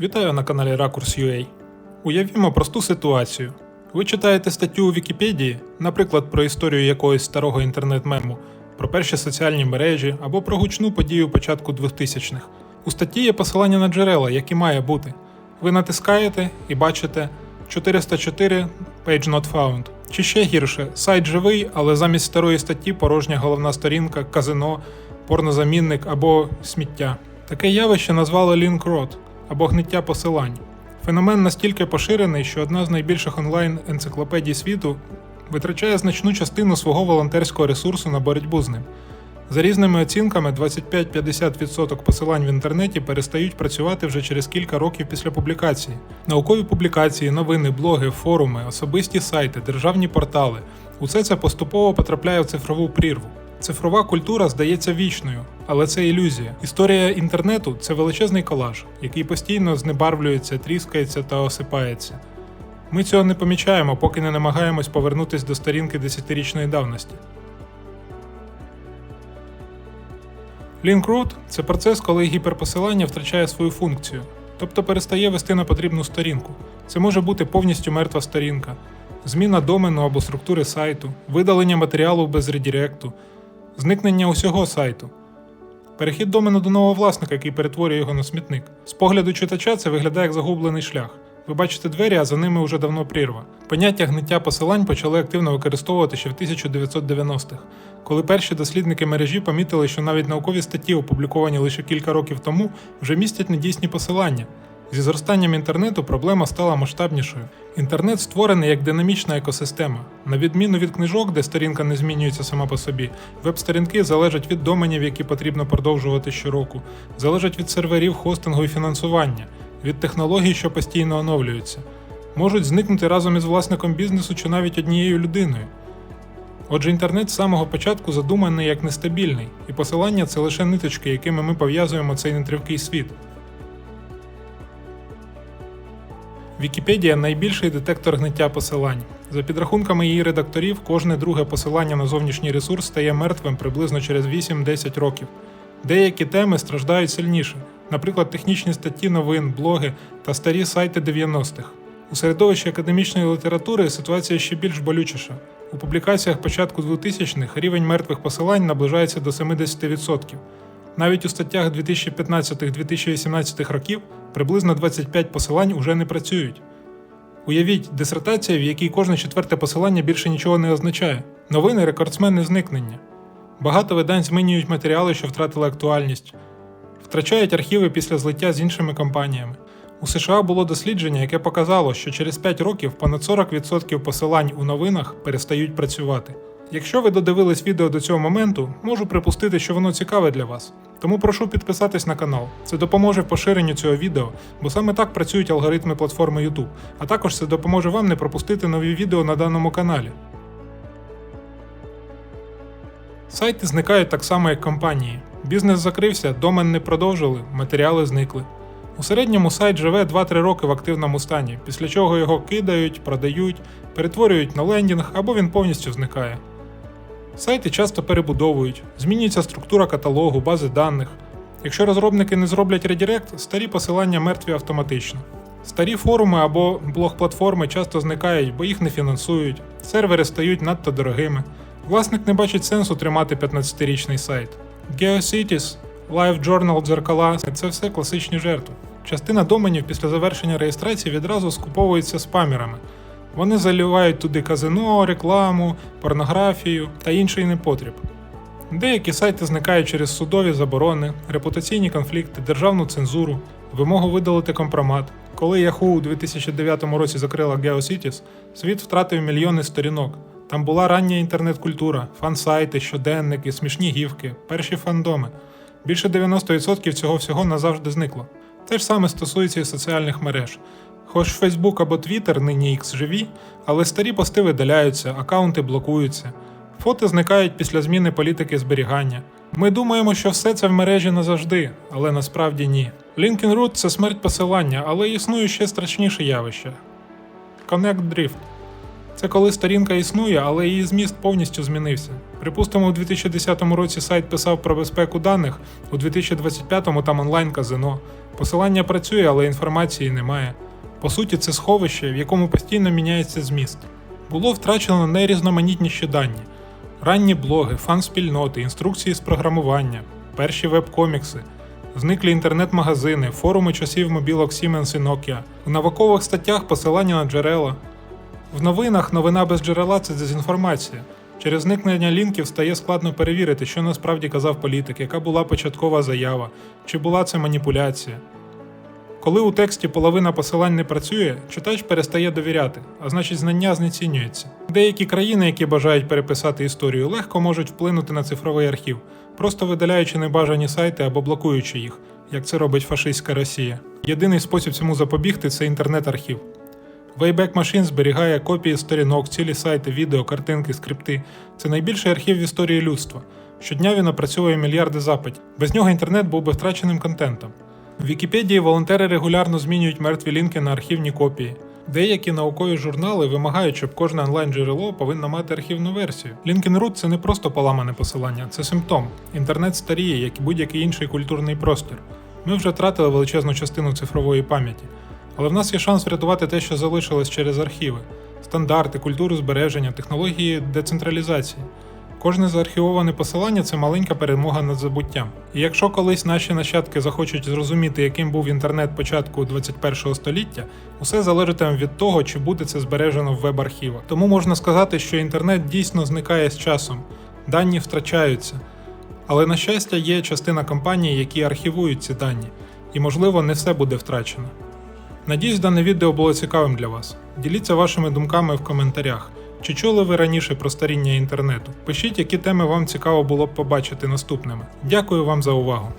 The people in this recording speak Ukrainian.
Вітаю на каналі Ракурс.ua. Уявімо просту ситуацію. Ви читаєте статтю у Вікіпедії, наприклад, про історію якогось старого інтернет-мему, про перші соціальні мережі або про гучну подію початку 2000-х. У статті є посилання на джерела, які має бути. Ви натискаєте і бачите 404 Page Not Found. Чи ще гірше, сайт живий, але замість старої статті порожня головна сторінка, казино, порнозамінник або сміття. Таке явище назвали Link Rot або гниття посилань. Феномен настільки поширений, що одна з найбільших онлайн-енциклопедій світу витрачає значну частину свого волонтерського ресурсу на боротьбу з ним. За різними оцінками, 25-50% посилань в інтернеті перестають працювати вже через кілька років після публікації. Наукові публікації, новини, блоги, форуми, особисті сайти, державні портали усе це поступово потрапляє в цифрову прірву. Цифрова культура здається вічною, але це ілюзія. Історія інтернету це величезний колаж, який постійно знебарвлюється, тріскається та осипається. Ми цього не помічаємо, поки не намагаємось повернутися до сторінки десятирічної давності. Link-root – це процес, коли гіперпосилання втрачає свою функцію, тобто перестає вести на потрібну сторінку. Це може бути повністю мертва сторінка, зміна домену або структури сайту, видалення матеріалу без редіректу, зникнення усього сайту. Перехід домену до нового власника, який перетворює його на смітник. З погляду читача це виглядає як загублений шлях. Ви бачите двері, а за ними вже давно прірва. Поняття гниття посилань почали активно використовувати ще в 1990-х, коли перші дослідники мережі помітили, що навіть наукові статті, опубліковані лише кілька років тому, вже містять недійсні посилання. Зі зростанням інтернету проблема стала масштабнішою. Інтернет створений як динамічна екосистема. На відміну від книжок, де сторінка не змінюється сама по собі, веб-сторінки залежать від доменів, які потрібно продовжувати щороку, залежать від серверів, хостингу і фінансування, від технологій, що постійно оновлюються, можуть зникнути разом із власником бізнесу чи навіть однією людиною. Отже, інтернет з самого початку задуманий як нестабільний, і посилання це лише ниточки, якими ми пов'язуємо цей нетривкий світ. Вікіпедія найбільший детектор гниття посилань. За підрахунками її редакторів, кожне друге посилання на зовнішній ресурс стає мертвим приблизно через 8-10 років. Деякі теми страждають сильніше, наприклад, технічні статті новин, блоги та старі сайти 90-х. У середовищі академічної літератури ситуація ще більш болючіша. У публікаціях початку 2000-х рівень мертвих посилань наближається до 70%. Навіть у статтях 2015-2018 років приблизно 25 посилань уже не працюють. Уявіть, дисертація, в якій кожне четверте посилання більше нічого не означає. Новини рекордсмени зникнення. Багато видань змінюють матеріали, що втратили актуальність, втрачають архіви після злиття з іншими компаніями. У США було дослідження, яке показало, що через 5 років понад 40% посилань у новинах перестають працювати. Якщо ви додивились відео до цього моменту, можу припустити, що воно цікаве для вас. Тому прошу підписатись на канал. Це допоможе в поширенню цього відео, бо саме так працюють алгоритми платформи YouTube, а також це допоможе вам не пропустити нові відео на даному каналі. Сайти зникають так само, як компанії. Бізнес закрився, домен не продовжили, матеріали зникли. У середньому сайт живе 2-3 роки в активному стані, після чого його кидають, продають, перетворюють на лендінг або він повністю зникає. Сайти часто перебудовують, змінюється структура каталогу, бази даних. Якщо розробники не зроблять редірект, старі посилання мертві автоматично. Старі форуми або блог-платформи часто зникають, бо їх не фінансують, сервери стають надто дорогими. Власник не бачить сенсу тримати 15-річний сайт. GeoCities, LiveJournal дзеркала це все класичні жертви. Частина доменів після завершення реєстрації відразу скуповується спамерами. Вони заливають туди казино, рекламу, порнографію та інший непотріб. Деякі сайти зникають через судові заборони, репутаційні конфлікти, державну цензуру, вимогу видалити компромат. Коли Yahoo у 2009 році закрила GeoCities, світ втратив мільйони сторінок. Там була рання інтернет-культура, фан-сайти, щоденники, смішні гівки, перші фандоми. Більше 90% цього всього назавжди зникло. Те ж саме стосується і соціальних мереж. Хоч Facebook або Twitter нині X живі, але старі пости видаляються, аккаунти блокуються, фото зникають після зміни політики зберігання. Ми думаємо, що все це в мережі назавжди, але насправді ні. Root – це смерть посилання, але існує ще страшніше явище Connect Drift. Це коли сторінка існує, але її зміст повністю змінився. Припустимо, у 2010 році сайт писав про безпеку даних, у 2025 там онлайн казино. Посилання працює, але інформації немає. По суті, це сховище, в якому постійно міняється зміст. Було втрачено найрізноманітніші дані: ранні блоги, фан-спільноти, інструкції з програмування, перші веб-комікси, зниклі інтернет-магазини, форуми часів мобілок Siemens і Nokia, у наукових статтях посилання на джерела. В новинах новина без джерела це дезінформація. Через зникнення лінків стає складно перевірити, що насправді казав політик, яка була початкова заява, чи була це маніпуляція. Коли у тексті половина посилань не працює, читач перестає довіряти, а значить знання знецінюється. Деякі країни, які бажають переписати історію, легко можуть вплинути на цифровий архів, просто видаляючи небажані сайти або блокуючи їх, як це робить фашистська Росія. Єдиний спосіб цьому запобігти це інтернет-архів. Wayback Machine зберігає копії сторінок, цілі сайти, відео, картинки, скрипти. Це найбільший архів в історії людства. Щодня він опрацьовує мільярди запитів. Без нього інтернет був би втраченим контентом. В Вікіпедії волонтери регулярно змінюють мертві лінки на архівні копії. Деякі наукові журнали вимагають, щоб кожне онлайн-джерело повинно мати архівну версію. Linkin.ru – це не просто поламане посилання, це симптом. Інтернет старіє, як і будь-який інший культурний простір. Ми вже втратили величезну частину цифрової пам'яті. Але в нас є шанс врятувати те, що залишилось через архіви, стандарти, культуру збереження, технології децентралізації. Кожне заархівоване посилання це маленька перемога над забуттям. І якщо колись наші нащадки захочуть зрозуміти, яким був інтернет початку 21 століття, усе залежатиме від того, чи буде це збережено в веб-архівах. Тому можна сказати, що інтернет дійсно зникає з часом, дані втрачаються. Але на щастя, є частина компаній, які архівують ці дані, і можливо не все буде втрачено. Надіюсь, дане відео було цікавим для вас. Діліться вашими думками в коментарях. Чи чули ви раніше про старіння інтернету? Пишіть, які теми вам цікаво було б побачити наступними. Дякую вам за увагу!